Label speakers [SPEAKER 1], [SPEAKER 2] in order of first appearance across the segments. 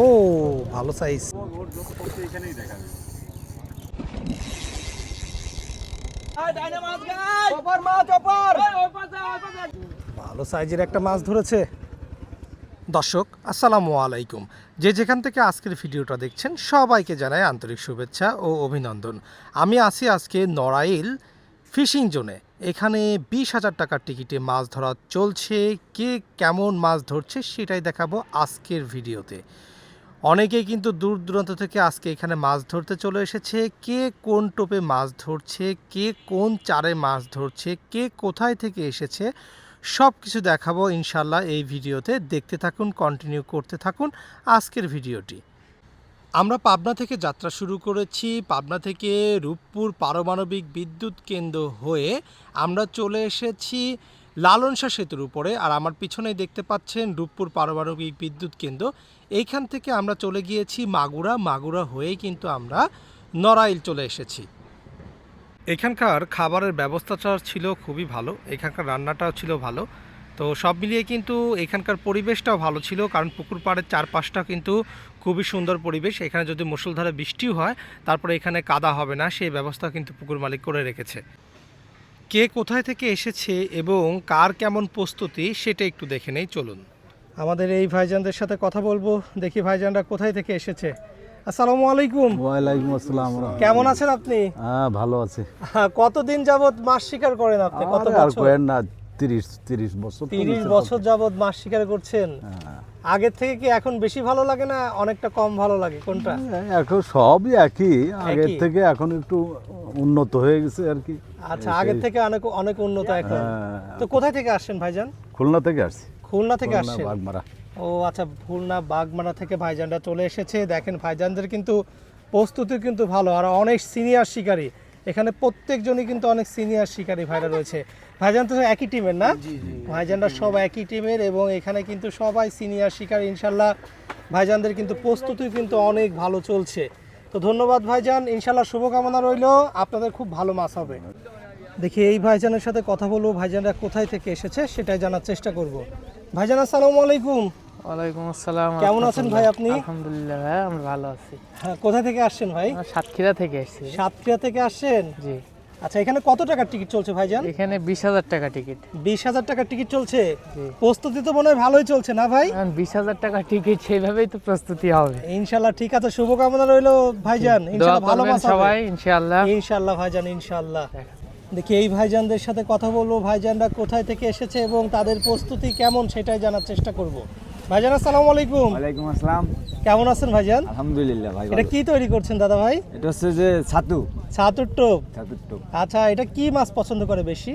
[SPEAKER 1] ও, ভালো সাইজ ভালো সাইজের একটা মাছ ধরেছে। দর্শক, আসসালামু আলাইকুম। যে যেখান থেকে আজকের ভিডিওটা দেখছেন, সবাইকে জানাই আন্তরিক শুভেচ্ছা ও অভিনন্দন। আমি আছি আজকে নড়াইল ফিশিং জোনে। এখানে বিশ হাজার টাকার টিকিটে মাছ ধরা চলছে। কে কেমন মাছ ধরছে, সেটাই দেখাবো আজকের ভিডিওতে। অনেকেই কিন্তু দূর দূরান্ত থেকে আজকে এখানে মাছ ধরতে চলে এসেছে। কে কোন টোপে মাছ ধরছে? কে কোন চারে মাছ ধরছে? কে কোথায় থেকে এসেছে? সব কিছু দেখাবো ইনশাল্লাহ এই ভিডিওতে। দেখতে থাকুন কন্টিনিউ করতে থাকুন আজকের ভিডিওটি। আমরা পাবনা থেকে যাত্রা শুরু করেছি। পাবনা থেকে রূপপুর পারমাণবিক বিদ্যুৎ কেন্দ্র হয়ে আমরা চলে এসেছি লালনসা সেতুর উপরে আর আমার পিছনেই দেখতে পাচ্ছেন রূপপুর পারমাণবিক বিদ্যুৎ কেন্দ্র। এইখান থেকে আমরা চলে গিয়েছি মাগুরা। মাগুরা হয়েই কিন্তু আমরা নড়াইল চলে এসেছি। এখানকার খাবারের ব্যবস্থাটা ছিল খুবই ভালো। এখানকার রান্নাটাও ছিল ভালো। তো সব মিলিয়ে কিন্তু এখানকার পরিবেশটাও ভালো ছিল কারণ পুকুর পাড়ের চারপাশটা কিন্তু খুবই সুন্দর পরিবেশ। এখানে যদি মুষলধারে বৃষ্টিও হয়, তারপরে এখানে কাদা হবে না, সেই ব্যবস্থা কিন্তু পুকুর মালিক করে রেখেছে। কে কোথায় থেকে এসেছে এবং কার কেমন প্রস্তুতি সেটা একটু দেখে নেই চলুন। আমাদের এই ভাইজানদের সাথে কথা বলব দেখি ভাইজানরা কোথায় থেকে এসেছে। আসসালামু আলাইকুম।
[SPEAKER 2] ওয়ালাইকুম আসসালাম
[SPEAKER 1] কেমন আছেন আপনি?
[SPEAKER 2] হ্যাঁ ভালো আছে।
[SPEAKER 1] হ্যাঁ, কতদিন যাবত মাছ শিকার করেন আপনি? কত বছর?
[SPEAKER 2] না তিরিশ তিরিশ বছর তো
[SPEAKER 1] তিরিশ
[SPEAKER 2] নিচে
[SPEAKER 1] বছর যাবত মাছ শিকার করছেন?
[SPEAKER 2] হ্যাঁ।
[SPEAKER 1] আগের থেকে কি এখন বেশি ভালো লাগে না অনেকটা কম ভালো লাগে? কোনটা?
[SPEAKER 2] হ্যাঁ, এখন সবই একই। আগের থেকে এখন একটু উন্নত হয়ে গেছে আর কি।
[SPEAKER 1] আচ্ছা আগের থেকে অনেক অনেক উন্নত এখন।
[SPEAKER 2] হ্যাঁ,
[SPEAKER 1] তো কোথায় থেকে আসছেন ভাইজান?
[SPEAKER 2] খুলনা থেকে আসছি।
[SPEAKER 1] খুলনা থেকে আসছেন?
[SPEAKER 2] বাগমারা।
[SPEAKER 1] ও আচ্ছা খুলনা বাগমারা থেকে ভাইজানরা চলে এসেছে। দেখেন ভাইজানদের কিন্তু প্রস্তুতি কিন্তু ভালো। আর অনেক সিনিয়র শিকারী। এখানে প্রত্যেকজনই কিন্তু অনেক সিনিয়র শিকারী ভাইরা রয়েছে। ভাইজান তো একই টিমের না? ভাইজানরা সব একই টিমের এবং এখানে কিন্তু সবাই সিনিয়র শিকারী ইনশাল্লাহ ভাইজানদের কিন্তু প্রস্তুতি কিন্তু অনেক ভালো চলছে। তো ধন্যবাদ ভাইজান ইনশাল্লাহ শুভকামনা রইল। আপনাদের খুব ভালো মাছ হবে। দেখি এই ভাইজানের সাথে কথা বলব। ভাইজানরা কোথায় থেকে এসেছে সেটাই জানার চেষ্টা করব। ভাইজান আসসালামু আলাইকুম।
[SPEAKER 3] ওয়ালাইকুম আসসালাম
[SPEAKER 1] কেমন আছেন ভাই আপনি?
[SPEAKER 3] আলহামদুলিল্লাহ ভাই আমরা ভালো আছি।
[SPEAKER 1] হ্যাঁ কোথায় থেকে আসছেন ভাই?
[SPEAKER 3] সাতক্ষীরা থেকে এসেছি।
[SPEAKER 1] সাতক্ষীরা থেকে আসছেন?
[SPEAKER 3] জি।
[SPEAKER 1] আচ্ছা এখানে কত টাকার টিকিট চলছে ভাইজান?
[SPEAKER 3] এখানে বিশ হাজার টাকা টিকিট।
[SPEAKER 1] বিশ হাজার টাকার টিকিট চলছে? প্রস্তুতি তো মনে হয় ভালোই চলছে না ভাই?
[SPEAKER 3] বিশ হাজার টাকা টিকিট সেইভাবেই তো প্রস্তুতি হবে।
[SPEAKER 1] ইনশাল্লাহ ঠিক আছে শুভকামনা রইল ভাইজান। ইনশাল্লাহ ভালো
[SPEAKER 3] সবাই ইনশাআল্লাহ।
[SPEAKER 1] ইনশাল্লাহ ভাইজান ইনশাল্লাহ। দেখি এই ভাইজানদের সাথে কথা বলব ভাইজানরা কোথায় থেকে এসেছে এবং তাদের প্রস্তুতি কেমন সেটাই জানার চেষ্টা করব। ভাইজান আসসালামু আলাইকুম।
[SPEAKER 4] ওয়ালাইকুম আসসালাম।
[SPEAKER 1] কেমন আছেন ভাইজান?
[SPEAKER 4] আলহামদুলিল্লাহ ভাই
[SPEAKER 1] এটা কি তৈরি করছেন দাদা ভাই?
[SPEAKER 4] এটা হচ্ছে যে ছাতু।
[SPEAKER 1] ছাতুর টোপ।
[SPEAKER 4] ছাতুর টোপ।
[SPEAKER 1] আচ্ছা এটা কি মাছ পছন্দ করে বেশি?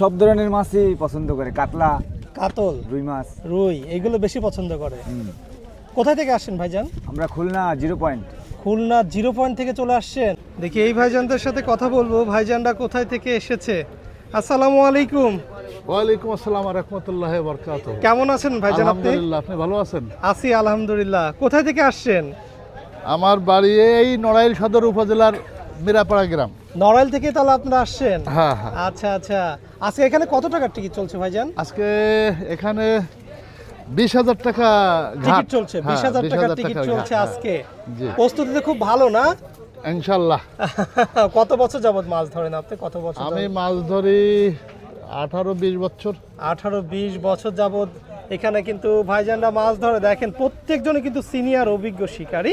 [SPEAKER 4] সব ধরনের মাছই পছন্দ করে। কাতলা
[SPEAKER 1] কাতল
[SPEAKER 4] রুই মাছ।
[SPEAKER 1] রুই এগুলো বেশি পছন্দ করে। কোথায় থেকে আসছেন ভাইজান?
[SPEAKER 4] আমরা Khulna zero point.
[SPEAKER 1] Khulna zero point থেকে চলে আসছেন। দেখি এই ভাইজানদের সাথে কথা বলব। ভাইজানরা কোথায় থেকে এসেছে? আসসালামু আলাইকুম।
[SPEAKER 5] ওয়ালাইকুম আসসালাম রহমতুল্লাহ বরকাত
[SPEAKER 1] কেমন আছেন ভাইজান আপনি?
[SPEAKER 5] আলহামদুলিল্লাহ আপনি ভালো আছেন?
[SPEAKER 1] আছি আলহামদুলিল্লাহ। কোথায় থেকে আসছেন?
[SPEAKER 5] আমার বাড়ি এই নড়াইল সদর উপজেলার মিরাপাড়া গ্রাম।
[SPEAKER 1] নড়াইল থেকে তাহলে আপনারা আসছেন?
[SPEAKER 5] হ্যাঁ হ্যাঁ।
[SPEAKER 1] আচ্ছা আচ্ছা। আজকে এখানে কত টাকার টিকিট চলছে ভাইজান?
[SPEAKER 5] আজকে এখানে বিশ হাজার টাকা
[SPEAKER 1] টিকিট চলছে
[SPEAKER 5] হ্যাঁ,
[SPEAKER 1] বিশ হাজার
[SPEAKER 5] 20,000
[SPEAKER 1] টাকার টিকিট চলছে আজকে।
[SPEAKER 5] জি।
[SPEAKER 1] প্রস্তুতি তো খুব ভালো না?
[SPEAKER 5] হ্যাঁ, ইনশাল্লাহ
[SPEAKER 1] কত বছর যাবত মাছ ধরেন আপনি? কত বছর
[SPEAKER 5] আমি মাছ ধরি আঠারো বিশ বছর?
[SPEAKER 1] আঠারো বিশ বছর যাবত এখানে কিন্তু ভাইজানরা মাছ ধরে। দেখেন প্রত্যেকজনই কিন্তু সিনিয়র অভিজ্ঞ শিকারী।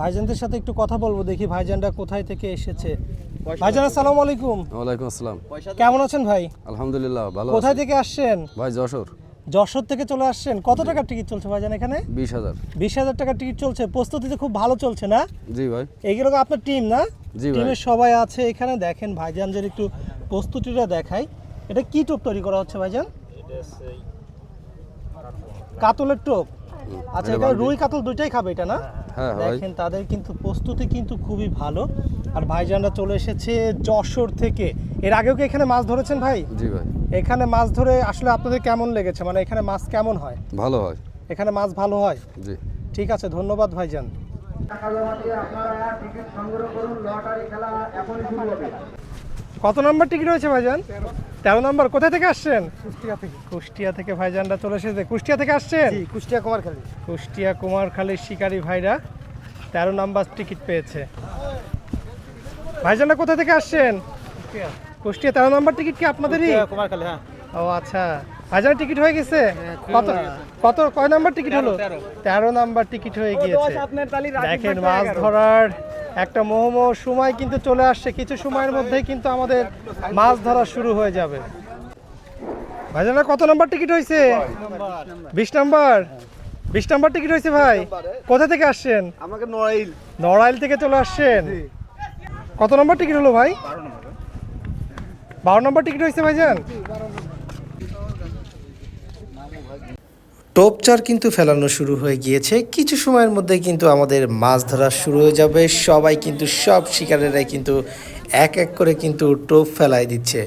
[SPEAKER 1] ভাইজানদের সাথে একটু কথা বলব দেখি ভাইজানরা কোথায় থেকে এসেছে। ভাইজান আসসালামু আলাইকুম।
[SPEAKER 6] ওয়ালাইকুম আসসালাম।
[SPEAKER 1] কেমন আছেন ভাই?
[SPEAKER 6] আলহামদুলিল্লাহ ভালো
[SPEAKER 1] কোথায় থেকে আসছেন?
[SPEAKER 6] ভাই যশোর।
[SPEAKER 1] যশোর থেকে চলে আসছেন। কত টাকার টিকিট চলছে ভাইজান এখানে?
[SPEAKER 6] বিশ হাজার।
[SPEAKER 1] বিশ হাজার টাকার টিকিট চলছে। প্রস্তুতি তো খুব ভালো চলছে না?
[SPEAKER 6] জি ভাই।
[SPEAKER 1] এইগুলো তো আপনার টিম না?
[SPEAKER 6] জি ভাই।
[SPEAKER 1] টিমের সবাই আছে এখানে। দেখেন ভাইজানদের একটু প্রস্তুতিটা দেখাই। এটা কি টোপ তৈরি করা হচ্ছে ভাইজান? কাতলের টোপ? আচ্ছা
[SPEAKER 6] এটা
[SPEAKER 1] রুই কাতল দুইটাই খাবে এটা না?
[SPEAKER 6] হ্যাঁ ভাই।
[SPEAKER 1] দেখেন তাদের কিন্তু প্রস্তুতি কিন্তু খুবই ভালো। আর ভাইজানরা চলে এসেছে যশোর থেকে। এর আগেও কি এখানে মাছ ধরেছেন ভাই?
[SPEAKER 6] জি ভাই।
[SPEAKER 1] এখানে মাছ ধরে আসলে আপনাদের কেমন লেগেছে? মানে এখানে মাছ কেমন হয়?
[SPEAKER 6] ভালো হয়।
[SPEAKER 1] এখানে মাছ ভালো হয়?
[SPEAKER 6] জি।
[SPEAKER 1] ঠিক আছে ধন্যবাদ ভাইজান। কত নম্বর টিকিট হয়েছে ভাইজান? তেরো নম্বর কোথায় থেকে আসছেন? কুষ্টিয়া থেকে। কুষ্টিয়া থেকে ভাইজানরা চলে এসেছে। কুষ্টিয়া থেকে আসছেন?
[SPEAKER 5] কুষ্টিয়া কুমারখালী।
[SPEAKER 1] কুষ্টিয়া কুমারখালীর শিকারী ভাইরা তেরো নাম্বার টিকিট পেয়েছে। ভাইজানরা কোথা থেকে আসছেন? কুষ্টিয়া। তেরো নাম্বার টিকিট কি আপনাদেরই?
[SPEAKER 5] কুমারখালী হ্যাঁ।
[SPEAKER 1] ও আচ্ছা ভাইজান টিকিট হয়ে গেছে? কত কত কয় নাম্বার টিকিট হলো? তেরো। নাম্বার টিকিট হয়ে গিয়েছে। দেখেন মাছ ধরার একটা মোহমোহ সময় কিন্তু চলে আসছে কিছু সময়ের মধ্যেই কিন্তু আমাদের মাছ ধরা শুরু হয়ে যাবে। ভাইজানা কত নাম্বার টিকিট হয়েছে? বিশ নাম্বার। বিশ নাম্বার টিকিট হয়েছে ভাই? কোথা থেকে আসছেন?
[SPEAKER 5] আমাকে নড়াইল।
[SPEAKER 1] নড়াইল থেকে চলে আসছেন? কত নম্বর টিকিট হলো ভাই? বারো নম্বর টিকিট হয়েছে ভাইজান? টোপচার কিন্তু ফেলানো শুরু হয়ে গিয়েছে। কিছু সময়ের মধ্যে কিন্তু আমাদের মাছ ধরা শুরু হয়ে যাবে। সবাই কিন্তু সব শিকারেরাই কিন্তু এক এক করে কিন্তু টোপ ফেলাই দিচ্ছে।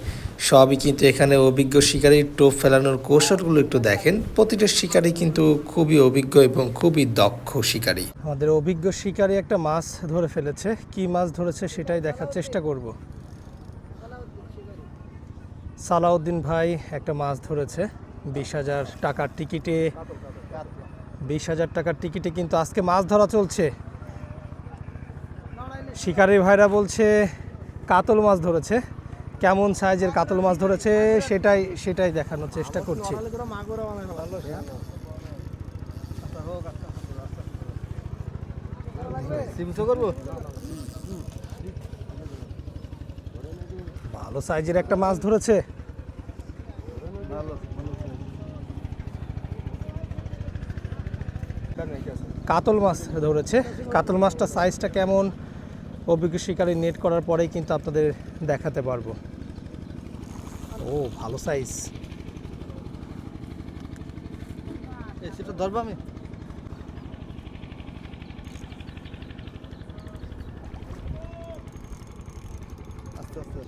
[SPEAKER 1] সবই কিন্তু এখানে অভিজ্ঞ শিকারীর টোপ ফেলানোর কৌশলগুলো একটু দেখেন। প্রতিটা শিকারী কিন্তু খুবই অভিজ্ঞ এবং খুবই দক্ষ শিকারী। আমাদের অভিজ্ঞ শিকারী একটা মাছ ধরে ফেলেছে। কি মাছ ধরেছে সেটাই দেখার চেষ্টা করব। সালাউদ্দিন ভাই একটা মাছ ধরেছে। বিশ হাজার টাকার টিকিটে, বিশ হাজার টাকার টিকিটে কিন্তু আজকে মাছ ধরা চলছে। শিকারী ভাইরা বলছে, কাতল মাছ ধরেছে। কেমন সাইজের কাতল মাছ ধরেছে সেটাই সেটাই দেখানোর চেষ্টা করছি। ভালো সাইজের একটা মাছ ধরেছে। কাতল মাছ ধরেছে। কাতল মাছটা সাইজটা কেমন? অভিজ্ঞ শিকারী নেট করার পরেই কিন্তু আপনাদের দেখাতে পারব। ও, ভালো সাইজ
[SPEAKER 5] সেটা ধরবো আমি আস্তে আস্তে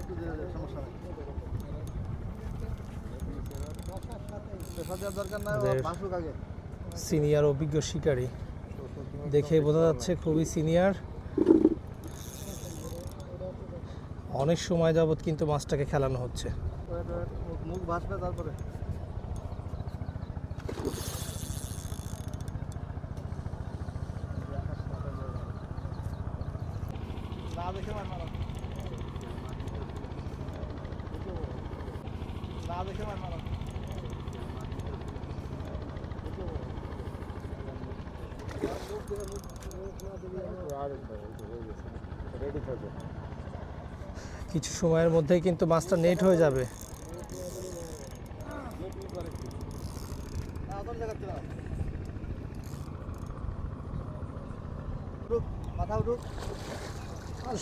[SPEAKER 5] একটু ধীরে ধীরে, সমস্যা নেই। প্রেশার দেওয়ার দরকার নাই ও
[SPEAKER 1] আমাদের- সিনিয়র অভিজ্ঞ শিকারী। দেখে বোঝা যাচ্ছে খুবই সিনিয়র। অনেক সময় যাবত কিন্তু মাছটাকে খেলানো হচ্ছে।
[SPEAKER 5] মুখ- ভাসবে তারপরে মার মারো না দেখে মার মারো
[SPEAKER 1] কিছু সময়ের মধ্যেই কিন্তু মাছটা নেট হয়ে যাবে।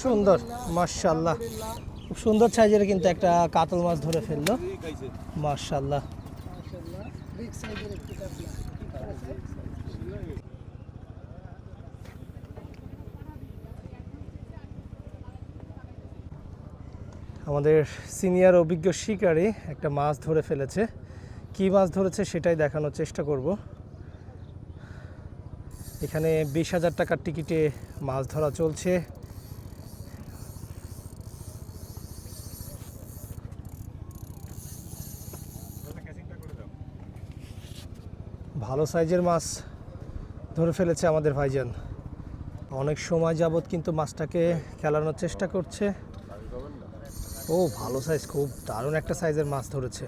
[SPEAKER 1] সুন্দর মার্শাল্লাহ খুব সুন্দর সাইজের কিন্তু একটা কাতল মাছ ধরে ফেলল। মার্শাল্লাহ আমাদের সিনিয়র অভিজ্ঞ শিকারী একটা মাছ ধরে ফেলেছে। কি মাছ ধরেছে সেটাই দেখানোর চেষ্টা করব। এখানে বিশ হাজার টাকার টিকিটে মাছ ধরা চলছে। ভালো সাইজের মাছ ধরে ফেলেছে আমাদের ভাইজান। অনেক সময় যাবত কিন্তু মাছটাকে খেলানোর চেষ্টা করছে। ও ভালো সাইজ খুব দারুণ একটা সাইজের মাছ ধরেছে।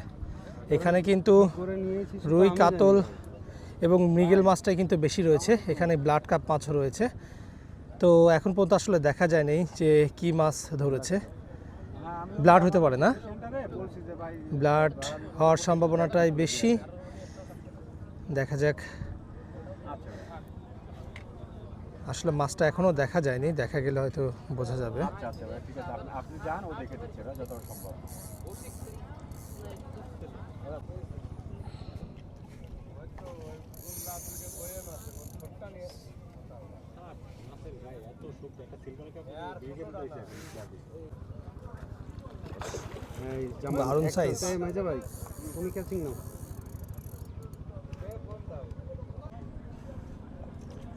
[SPEAKER 1] এখানে কিন্তু রুই কাতল এবং মৃগেল মাছটাই কিন্তু বেশি রয়েছে। এখানে ব্লাড কাপ মাছও রয়েছে। তো এখন পর্যন্ত আসলে দেখা যায়নি যে কি মাছ ধরেছে। ব্লাড হতে পারে না। ব্লাড হওয়ার সম্ভাবনাটাই বেশি। দেখা যাক। আসলে মাছটা এখনও দেখা যায়নি দেখা গেলে হয়তো বোঝা যাবে। দারুণ সাইজ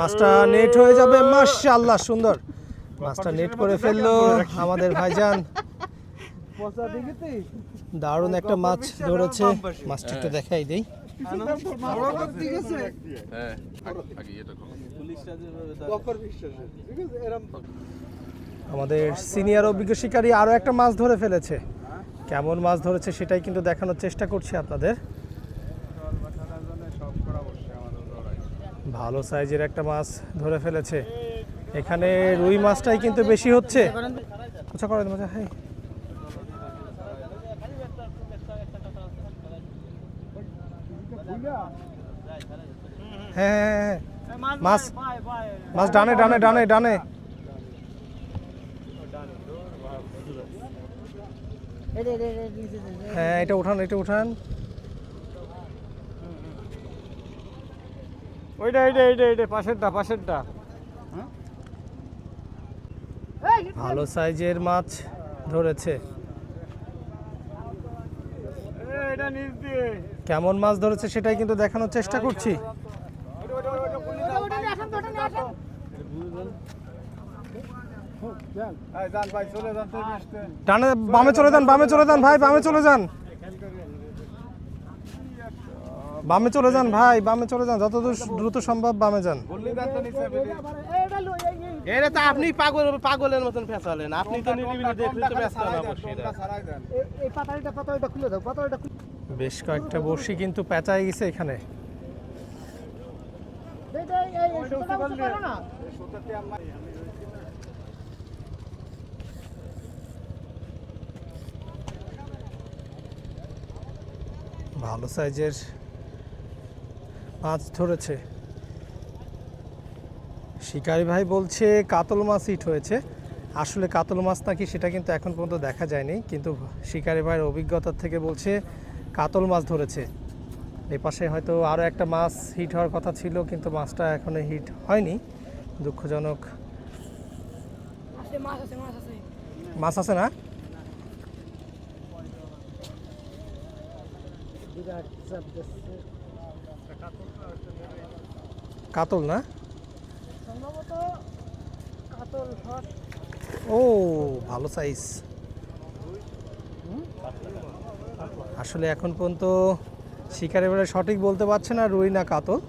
[SPEAKER 1] মাছটা নেট হয়ে যাবে। মাশাআল্লাহ সুন্দর। মাছটা নেট করে ফেলল আমাদের ভাইজান। দারুণ একটা মাছ ধরেছে। মাছটা একটু দেখাই দেই। আমাদের সিনিয়র অভিজ্ঞ শিকারী আরও একটা মাছ ধরে ফেলেছে। কেমন মাছ ধরেছে সেটাই কিন্তু দেখানোর চেষ্টা করছি আপনাদের। ভালো সাইজের একটা মাছ ধরে ফেলেছে। এখানে রুই মাছটাই কিন্তু বেশি হচ্ছে। আচ্ছা দেবো হ্যাঁ হ্যাঁ হ্যাঁ হ্যাঁ। মাছ মাছ ডানে ডানে ডানে ডানে। হ্যাঁ এটা উঠান এটা উঠান।
[SPEAKER 4] ওইটা এইটা এইটা এইটা পাশেরটা পাশেরটা
[SPEAKER 1] ভালো সাইজের মাছ ধরেছে
[SPEAKER 4] এটা
[SPEAKER 1] কেমন মাছ ধরেছে সেটাই কিন্তু দেখানোর চেষ্টা করছি
[SPEAKER 4] যান ভাই চলে যান তো নিচতে।
[SPEAKER 1] ডানে বামে চলে যান বামে চলে যান ভাই বামে চলে যান বামে চলে যান ভাই বামে চলে যান। যত দ্রুত সম্ভব বামে যান। এটা তো আপনি পাগল পাগলের মতন ফেসালেন। আপনি তো নিরিবিলি দেখলে তো ব্যস্ত না বেশ কয়েকটা বড়শি কিন্তু পেঁচাই গেছে এখানে। ভালো সাইজের মাছ ধরেছে। শিকারি ভাই বলছে, কাতল মাছ হিট হয়েছে। আসলে কাতল মাছ নাকি সেটা কিন্তু এখন পর্যন্ত দেখা যায়নি, কিন্তু শিকারি ভাইয়ের অভিজ্ঞতার থেকে বলছে, কাতল মাছ ধরেছে। এ পাশে হয়তো আরও একটা মাছ হিট হওয়ার কথা ছিল, কিন্তু মাছটা এখনও হিট হয়নি। দুঃখজনক। মাছ আছে না? কাতল না? ও ভালো সাইজ আসলে এখন পর্যন্ত শিকারে বেড়ে সঠিক বলতে পারছে না রুই না কাতল।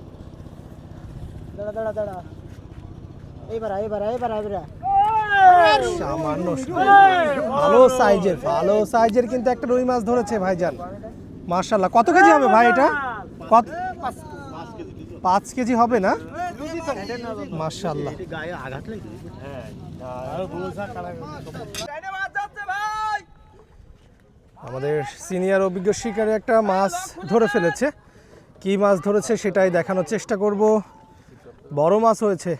[SPEAKER 3] দাঁড়া দাঁড়া দাঁড়া। এইবার এইবার এইবার এইবার
[SPEAKER 1] সামান্য ভালো সাইজের ভালো সাইজের কিন্তু একটা রুই মাছ ধরেছে ভাইজান। মার্শাল্লাহ কত কেজি হবে ভাই এটা? কত পাঁচ কেজি হবে না? মার্শাল্লাহ আমাদের সিনিয়র অভিজ্ঞ শিকারে একটা মাছ ধরে ফেলেছে। কি মাছ ধরেছে সেটাই দেখানোর চেষ্টা করব। বড় মাছ হয়েছে।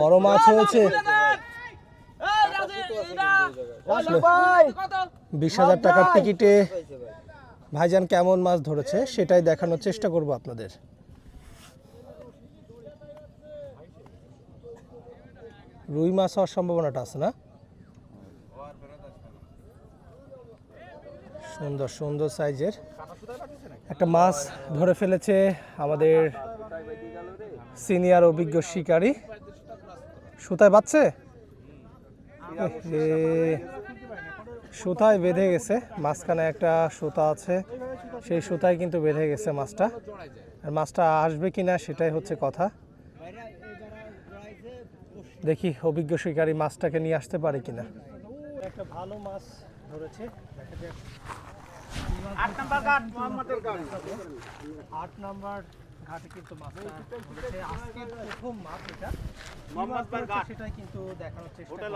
[SPEAKER 1] বড় মাছ হয়েছে। বিশ হাজার টাকার টিকিটে ভাইজান কেমন মাছ ধরেছে সেটাই দেখানোর চেষ্টা করব আপনাদের। রুই মাছ হওয়ার সম্ভাবনাটা আছে না? সুন্দর সুন্দর সাইজের। একটা মাছ ধরে ফেলেছে আমাদের সিনিয়র অভিজ্ঞ শিকারী। সুতায় বাচ্ছে এ, সুতায় বেঁধে গেছে। মাঝখানে একটা সুতা আছে। সেই সুতায় কিন্তু বেঁধে গেছে মাছটা। আর মাছটা আসবে কিনা সেটাই হচ্ছে কথা। দেখি অভিজ্ঞ শিকারী মাছটাকে নিয়ে আসতে পারে কিনা। একটা ভালো মাছ ধরেছে। আট নাম্বার ঘাট আট নাম্বার ঘাটে কিন্তু মাছটা ধরেছে। আজকের প্রথম মাছ এটা। কি মাছ ধরেছে সেটাই কিন্তু দেখানোর চেষ্টা।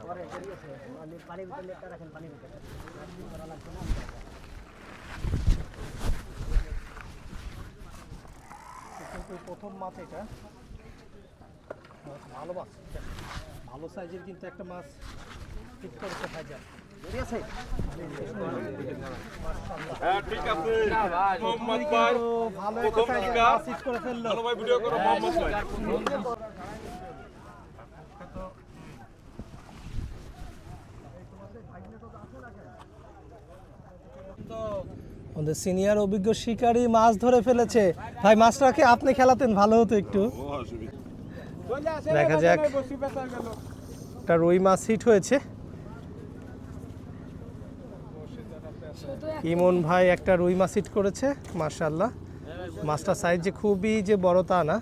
[SPEAKER 3] পরে বেরিয়েছে মানে পানির ভিতরে নেটটা রাখেন পানির ভিতরে করা লাগবে না
[SPEAKER 1] কিন্তু প্রথম মাছ এটা। ভালো মাছ। ভালো সাইজের কিন্তু একটা মাছ ঠিক
[SPEAKER 4] হ্যাঁ
[SPEAKER 1] করে ফেলল
[SPEAKER 4] ভালো
[SPEAKER 1] আমাদের সিনিয়র অভিজ্ঞ শিকারী মাছ ধরে ফেলেছে। ভাই মাছটাকে আপনি খেলাতেন? ভালো হতো একটু। দেখা যাক। একটা রুই মাছ হিট হয়েছে। ইমন ভাই একটা রুই মাছ হিট করেছে মার্শাল্লাহ মাছটা সাইজ যে খুবই যে বড় তা না।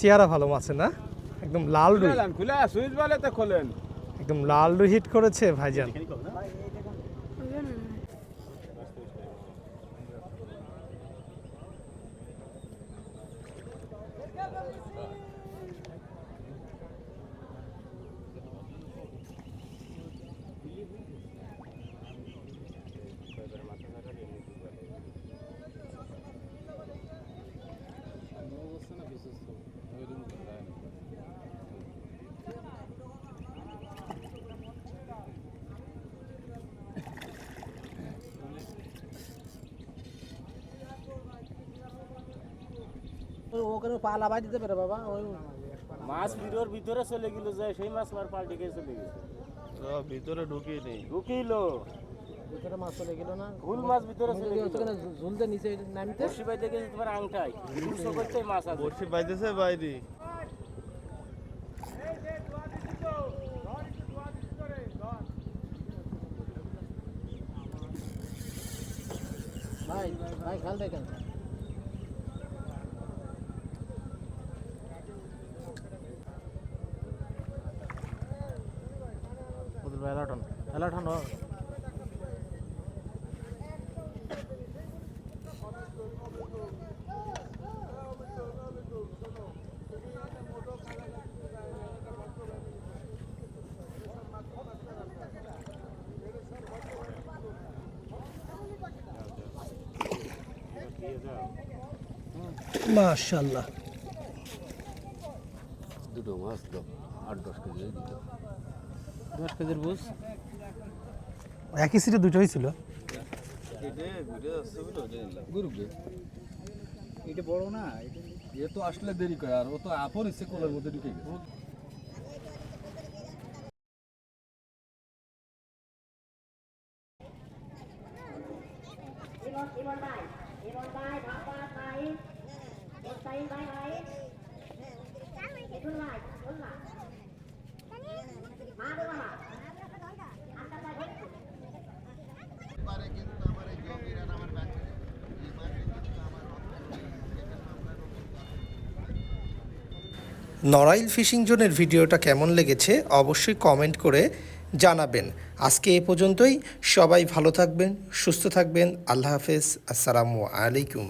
[SPEAKER 1] চেহারা ভালো মাছের না? একদম লাল রুই। একদম লাল রুই হিট করেছে ভাইজান।
[SPEAKER 3] ওখানে পা লাভাই দিতে পারে বাবা ওই
[SPEAKER 6] মাছ ভিডিওর ভিতরে চলে গেল যে সেই মাছ মার পাল্টে গিয়ে চলে গেছে।
[SPEAKER 5] ভিতরে ঢুকিয়ে নেই।
[SPEAKER 6] ঢুকিলো
[SPEAKER 3] ভিতরে মাছ চলে গেল না?
[SPEAKER 6] ভুল মাছ ভিতরে চলে গেল।
[SPEAKER 3] ওখানে ঝুলতে নিচে নামতে?
[SPEAKER 6] বসি বাইতে গেছে তোমার আংটাই দুশো করতে মাছ আছে।
[SPEAKER 5] বড়শি বাইতেছে বাইরে।
[SPEAKER 3] ভাই ভাই খেয়াল দেখেন এলাটন এলাটন
[SPEAKER 1] মাশাল্লাহ
[SPEAKER 2] দুটো মাছ তো আট দশ কেজি। দিত
[SPEAKER 3] দশ কেজির বুঝ।
[SPEAKER 1] একই সিটে দুটোই ছিল।
[SPEAKER 2] এটা বড় না এ তো আসলে দেরি করে আর ও তো আপন ইচ্ছে কোলের মধ্যে ঢুকে গেছে।
[SPEAKER 1] নড়াইল ফিশিং জোনের ভিডিওটা কেমন লেগেছে অবশ্যই কমেন্ট করে জানাবেন। আজকে এ পর্যন্তই। সবাই ভালো থাকবেন, সুস্থ থাকবেন। আল্লাহ হাফেজ। আসসালামু আলাইকুম।